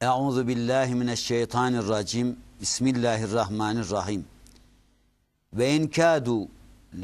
Euzu billahi mineşşeytanirracim. Bismillahirrahmanirrahim. Ve in kadu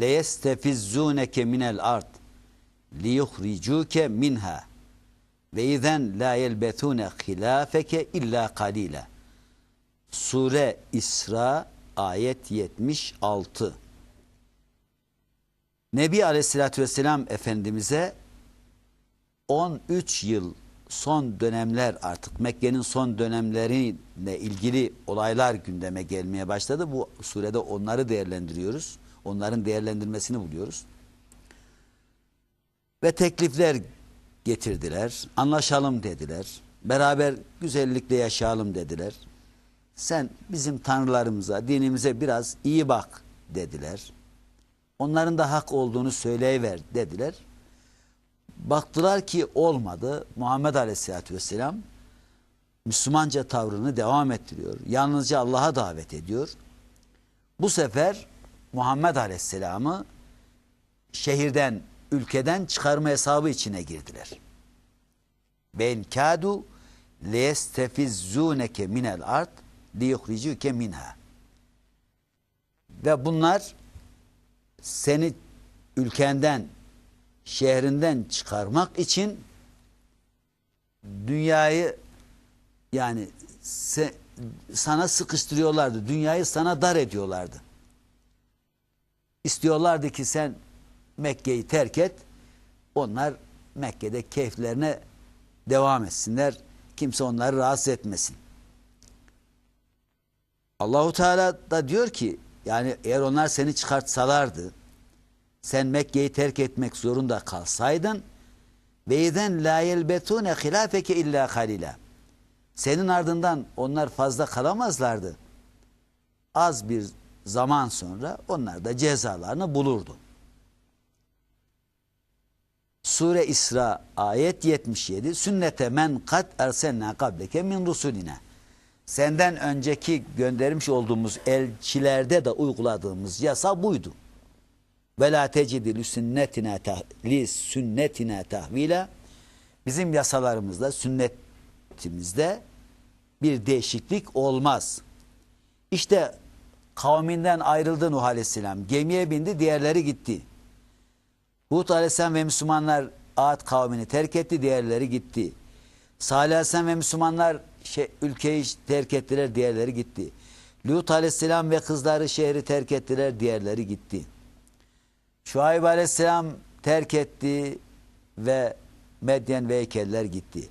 leyestefizzunke minel ard liyukhricuke minha ve izen la yelbethune hilafeke illa kalila. Sure İsra ayet 76. Nebi Aleyhisselatü Vesselam Efendimiz'e 13 yıl son dönemler artık Mekke'nin son dönemleriyle ilgili olaylar gündeme gelmeye başladı. Bu surede onları değerlendiriyoruz. Onların değerlendirmesini buluyoruz. Ve teklifler getirdiler. Anlaşalım dediler. Beraber güzellikle yaşayalım dediler. Sen bizim tanrılarımıza, dinimize biraz iyi bak dediler. Onların da hak olduğunu söyleyiver dediler. Baktılar ki olmadı. Muhammed Aleyhisselatü Vesselam Müslümanca tavrını devam ettiriyor. Yalnızca Allah'a davet ediyor. Bu sefer Muhammed Aleyhisselam'ı şehirden, ülkeden çıkarma hesabı içine girdiler. Ben kadu liyestefizzuneke minel ard liyukhricuke minha. Ve bunlar seni ülkenden, şehrinden çıkarmak için dünyayı yani se, sana sıkıştırıyorlardı. Dünyayı sana dar ediyorlardı. İstiyorlardı ki sen Mekke'yi terk et. Onlar Mekke'de keyiflerine devam etsinler. Kimse onları rahatsız etmesin. Allahu Teala da diyor ki yani eğer onlar seni çıkartsalardı sen Mekke'yi terk etmek zorunda kalsaydın ve izen la yelbetune hilafeke illa halila. Senin ardından onlar fazla kalamazlardı. Az bir zaman sonra onlar da cezalarını bulurdu. Sure İsra ayet 77 Sünnete men kat ersenna kableke min rusulina. Senden önceki göndermiş olduğumuz elçilerde de uyguladığımız yasa buydu. Ve la tecidi li sünnetina li sünnetina tahvila. Bizim yasalarımızda, sünnetimizde bir değişiklik olmaz. İşte kavminden ayrıldı Nuh Aleyhisselam. Gemiye bindi, diğerleri gitti. Hud Aleyhisselam ve Müslümanlar Ad kavmini terk etti, diğerleri gitti. Salih Aleyhisselam ve Müslümanlar şey, ülkeyi terk ettiler, diğerleri gitti. Lut Aleyhisselam ve kızları şehri terk ettiler, diğerleri gitti. Şuayb Aleyhisselam terk etti ve Medyen ve heykeller gitti.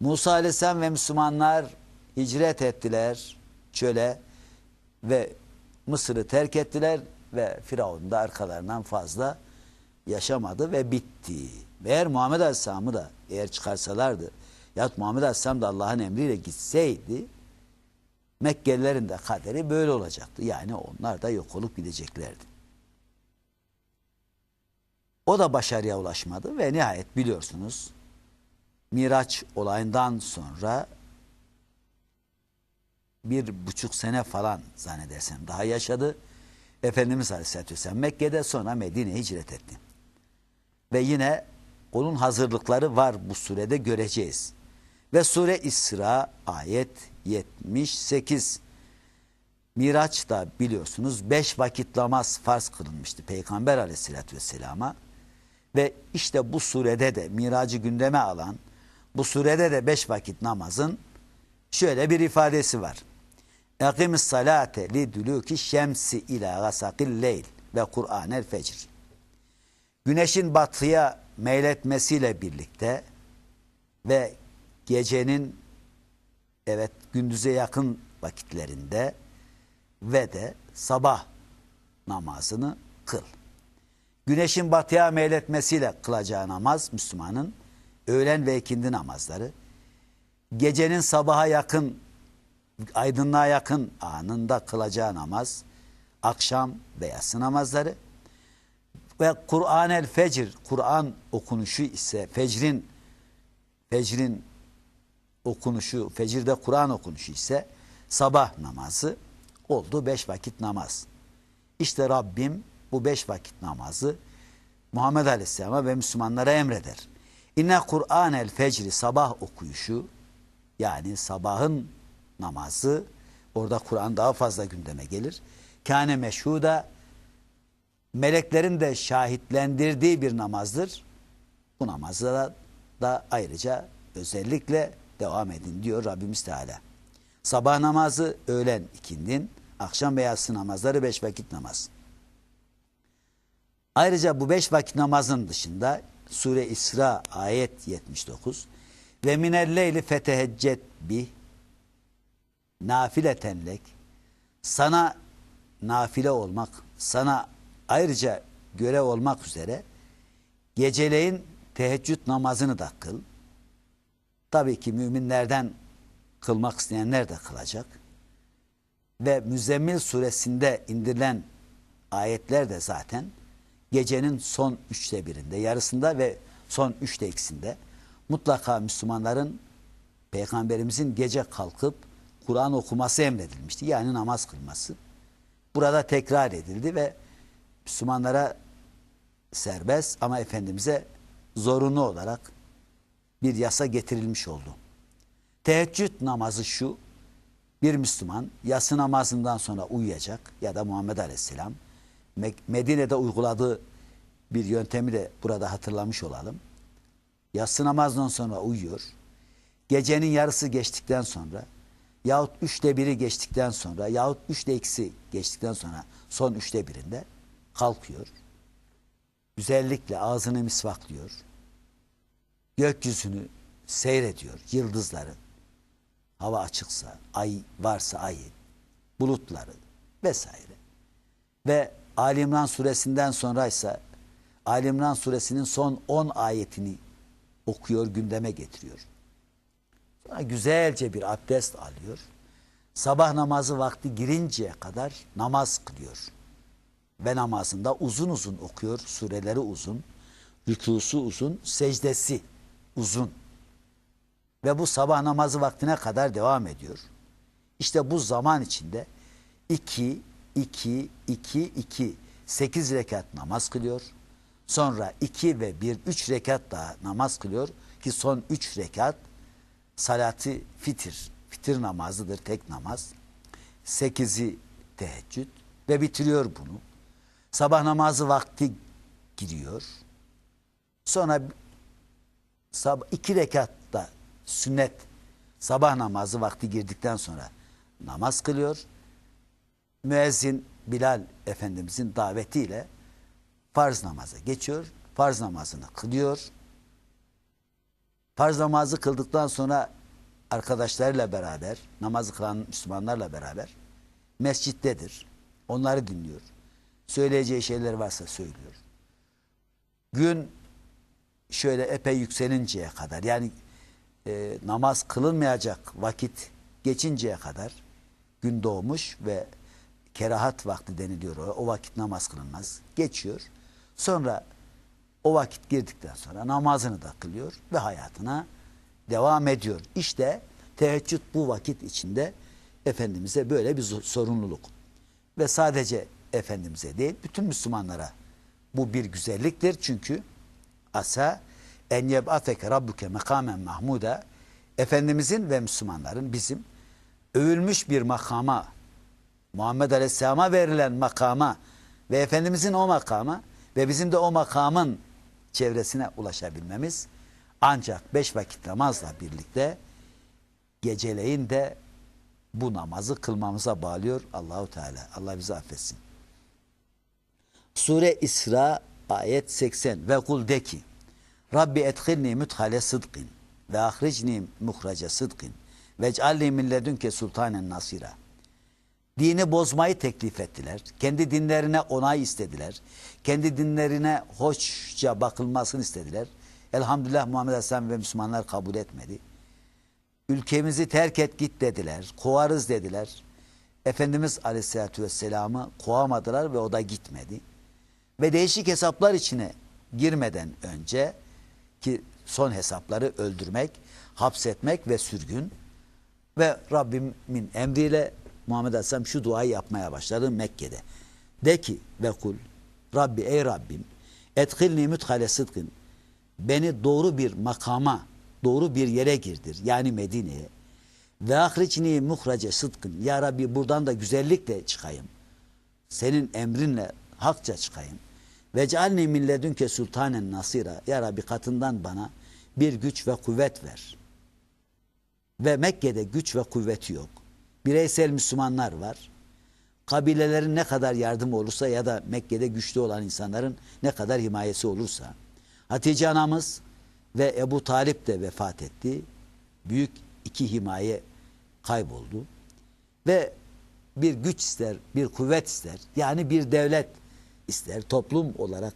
Musa Aleyhisselam ve Müslümanlar hicret ettiler çöle ve Mısır'ı terk ettiler ve Firavun da arkalarından fazla yaşamadı ve bitti. Eğer Muhammed Aleyhisselam'ı da eğer çıkarsalardı yahut Muhammed Aleyhisselam da Allah'ın emriyle gitseydi Mekkelilerin de kaderi böyle olacaktı. Yani onlar da yok olup gideceklerdi. O da başarıya ulaşmadı ve nihayet biliyorsunuz Miraç olayından sonra bir buçuk sene falan zannedersem daha yaşadı. Efendimiz Aleyhisselatü Vesselam Mekke'de sonra Medine'ye hicret etti. Ve yine onun hazırlıkları var bu surede göreceğiz. Ve sure İsra ayet 78. Miraç da biliyorsunuz beş vakit namaz farz kılınmıştı Peygamber Aleyhisselatü Vesselam'a. Ve işte bu surede de miracı gündeme alan bu surede de beş vakit namazın şöyle bir ifadesi var. Ekimis salate li duluki şemsi ila gasakil leyl ve Kur'anel fecr. Güneşin batıya meyletmesiyle birlikte ve gecenin evet gündüze yakın vakitlerinde ve de sabah namazını kıl. Güneşin batıya meyletmesiyle kılacağı namaz Müslümanın öğlen ve ikindi namazları. Gecenin sabaha yakın aydınlığa yakın anında kılacağı namaz akşam ve yatsı namazları ve Kur'an el fecr Kur'an okunuşu ise fecrin fecrin okunuşu fecirde Kur'an okunuşu ise sabah namazı oldu beş vakit namaz. İşte Rabbim bu beş vakit namazı Muhammed Aleyhisselam'a ve Müslümanlara emreder. İnne Kur'an el fecri sabah okuyuşu yani sabahın namazı orada Kur'an daha fazla gündeme gelir. Kâne meşhuda meleklerin de şahitlendirdiği bir namazdır. Bu namazda da, da ayrıca özellikle devam edin diyor Rabbimiz Teala. Sabah namazı, öğlen ikindin, akşam ve yatsı namazları beş vakit namaz. Ayrıca bu beş vakit namazın dışında Sure İsra ayet 79 ve minel leyli feteheccet bih nafiletenlek sana nafile olmak, sana ayrıca görev olmak üzere geceleyin teheccüd namazını da kıl. Tabii ki müminlerden kılmak isteyenler de kılacak. Ve Müzzemmil suresinde indirilen ayetler de zaten gecenin son üçte birinde, yarısında ve son üçte ikisinde mutlaka Müslümanların Peygamberimizin gece kalkıp Kur'an okuması emredilmişti. Yani namaz kılması. Burada tekrar edildi ve Müslümanlara serbest ama Efendimiz'e zorunlu olarak bir yasa getirilmiş oldu. Teheccüd namazı şu, bir Müslüman yatsı namazından sonra uyuyacak ya da Muhammed Aleyhisselam Medine'de uyguladığı bir yöntemi de burada hatırlamış olalım. Yatsı namazından sonra uyuyor. Gecenin yarısı geçtikten sonra yahut üçte biri geçtikten sonra yahut üçte ikisi geçtikten sonra son üçte birinde kalkıyor. Güzellikle ağzını misvaklıyor. Gökyüzünü seyrediyor. Yıldızları. Hava açıksa, ay varsa ayı, bulutları vesaire. Ve Ali İmran suresinden sonra ise Ali İmran suresinin son 10 ayetini okuyor, gündeme getiriyor. Sonra güzelce bir abdest alıyor. Sabah namazı vakti girinceye kadar namaz kılıyor. Ve namazında uzun uzun okuyor. Sureleri uzun, rükusu uzun, secdesi uzun. Ve bu sabah namazı vaktine kadar devam ediyor. İşte bu zaman içinde iki, iki, iki, iki, sekiz rekat namaz kılıyor. Sonra iki ve bir, üç rekat daha namaz kılıyor ki son üç rekat salatı fitir, fitir namazıdır tek namaz. Sekizi teheccüd ve bitiriyor bunu. Sabah namazı vakti giriyor. Sonra sabah, iki rekatta sünnet sabah namazı vakti girdikten sonra namaz kılıyor. Müezzin Bilal Efendimizin davetiyle farz namaza geçiyor. Farz namazını kılıyor. Farz namazı kıldıktan sonra arkadaşlarıyla beraber, namazı kılan Müslümanlarla beraber mescittedir. Onları dinliyor. Söyleyeceği şeyler varsa söylüyor. Gün şöyle epey yükselinceye kadar yani e, namaz kılınmayacak vakit geçinceye kadar gün doğmuş ve kerahat vakti deniliyor. O vakit namaz kılınmaz. Geçiyor. Sonra o vakit girdikten sonra namazını da kılıyor ve hayatına devam ediyor. İşte teheccüd bu vakit içinde Efendimiz'e böyle bir sorumluluk. Ve sadece Efendimiz'e değil bütün Müslümanlara bu bir güzelliktir. Çünkü asa en yeb'ateke rabbuke mekamen mahmuda Efendimizin ve Müslümanların bizim övülmüş bir makama Muhammed Aleyhisselam'a verilen makama ve Efendimizin o makama ve bizim de o makamın çevresine ulaşabilmemiz ancak beş vakit namazla birlikte geceleyin de bu namazı kılmamıza bağlıyor Allahu Teala. Allah bizi affetsin. Sure İsra ayet 80 ve kul de ki Rabbi etkhilni müthale sıdkın ve ahricni muhraca sıdkın ve ec'alni min ledünke sultanen nasira. Dini bozmayı teklif ettiler. Kendi dinlerine onay istediler. Kendi dinlerine hoşça bakılmasını istediler. Elhamdülillah Muhammed Aleyhisselam ve Müslümanlar kabul etmedi. Ülkemizi terk et git dediler. Kovarız dediler. Efendimiz Aleyhisselatü Vesselam'ı kovamadılar ve o da gitmedi. Ve değişik hesaplar içine girmeden önce ki son hesapları öldürmek, hapsetmek ve sürgün ve Rabbimin emriyle Muhammed Aleyhisselam şu duayı yapmaya başladı Mekke'de. De ki ve kul Rabbi ey Rabbim etkilni müthale sıdkın beni doğru bir makama doğru bir yere girdir yani Medine'ye Ve ahricni muhrace sıdkın. Ya Rabbi buradan da güzellikle çıkayım. Senin emrinle hakça çıkayım. Ve cealni min ledünke sultanen nasira. Ya Rabbi katından bana bir güç ve kuvvet ver. Ve Mekke'de güç ve kuvveti yok. Bireysel Müslümanlar var. Kabilelerin ne kadar yardım olursa ya da Mekke'de güçlü olan insanların ne kadar himayesi olursa. Hatice anamız ve Ebu Talip de vefat etti. Büyük iki himaye kayboldu. Ve bir güç ister, bir kuvvet ister. Yani bir devlet ister. Toplum olarak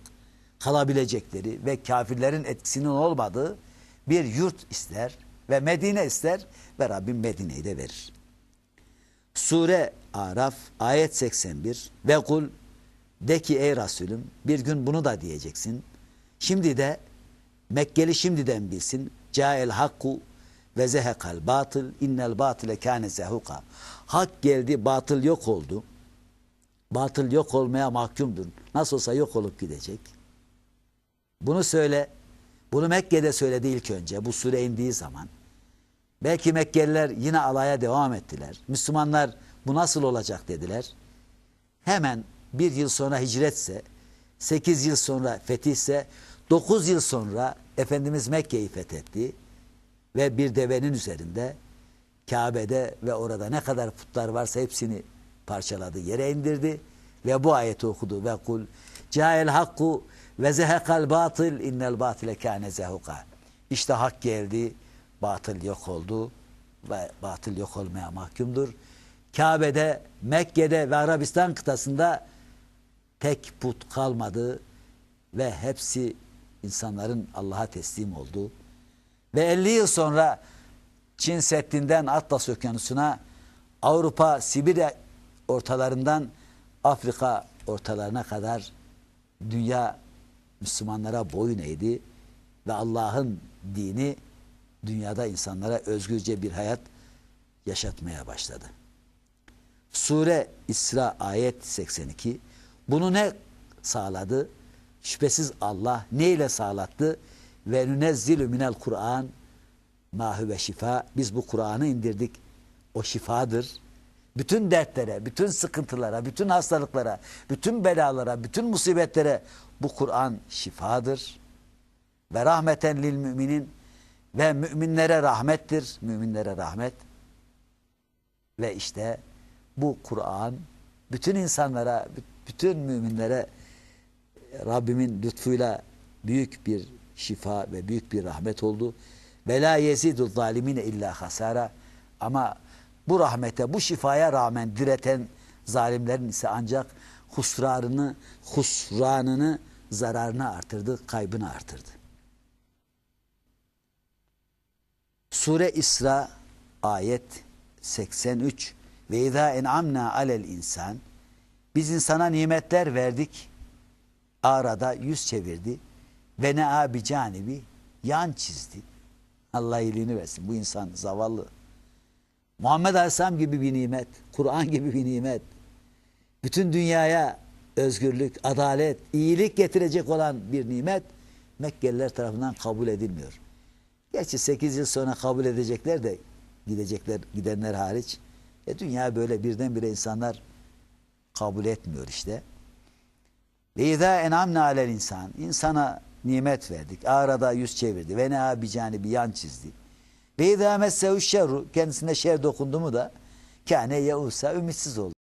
kalabilecekleri ve kafirlerin etkisinin olmadığı bir yurt ister ve Medine ister ve Rabbim Medine'yi de verir. Sure Araf ayet 81 ve kul de ki ey Resulüm bir gün bunu da diyeceksin. Şimdi de Mekkeli şimdiden bilsin. Cael hakku ve zehekal batıl innel batile kâne zehuka. Hak geldi batıl yok oldu. Batıl yok olmaya mahkumdur. Nasıl olsa yok olup gidecek. Bunu söyle. Bunu Mekke'de söyledi ilk önce bu sure indiği zaman. Belki Mekkeliler yine alaya devam ettiler. Müslümanlar bu nasıl olacak dediler. Hemen bir yıl sonra hicretse, sekiz yıl sonra fetihse, dokuz yıl sonra Efendimiz Mekke'yi fethetti. Ve bir devenin üzerinde Kabe'de ve orada ne kadar putlar varsa hepsini parçaladı, yere indirdi ve bu ayeti okudu ve kul cael hakku ve zehekal batıl innel batile kâne zehuka. İşte hak geldi, batıl yok oldu ve batıl yok olmaya mahkumdur. Kabe'de, Mekke'de ve Arabistan kıtasında tek put kalmadı ve hepsi insanların Allah'a teslim oldu. Ve 50 yıl sonra Çin Seddi'nden Atlas Okyanusu'na Avrupa, Sibirya ortalarından Afrika ortalarına kadar dünya Müslümanlara boyun eğdi ve Allah'ın dini dünyada insanlara özgürce bir hayat yaşatmaya başladı. Sure İsra ayet 82 bunu ne sağladı? Şüphesiz Allah ne ile sağlattı? Ve nünezzilü minel Kur'an ma ve şifa. Biz bu Kur'an'ı indirdik. O şifadır. Bütün dertlere, bütün sıkıntılara, bütün hastalıklara, bütün belalara, bütün musibetlere bu Kur'an şifadır. Ve rahmeten lil müminin ve müminlere rahmettir. Müminlere rahmet. Ve işte bu Kur'an bütün insanlara, bütün müminlere Rabbimin lütfuyla büyük bir şifa ve büyük bir rahmet oldu. Ve la yezidu zalimine illa hasara. Ama bu rahmete, bu şifaya rağmen direten zalimlerin ise ancak husrarını, husranını, zararını artırdı, kaybını artırdı. Sure İsra ayet 83 ve izâ en'amna alel insan biz insana nimetler verdik arada yüz çevirdi ve ne abi canibi yan çizdi. Allah iyiliğini versin. Bu insan zavallı. Muhammed Aleyhisselam gibi bir nimet, Kur'an gibi bir nimet. Bütün dünyaya özgürlük, adalet, iyilik getirecek olan bir nimet Mekkeliler tarafından kabul edilmiyor. Gerçi 8 yıl sonra kabul edecekler de gidecekler, gidenler hariç. E dünya böyle birdenbire insanlar kabul etmiyor işte. Ve izâ en'amne alel insan. insana nimet verdik. Arada yüz çevirdi. Ve ne bir bir yan çizdi. Ve izâ messehu şerru. Kendisine şer dokundu mu da kâne yausa ümitsiz oldu.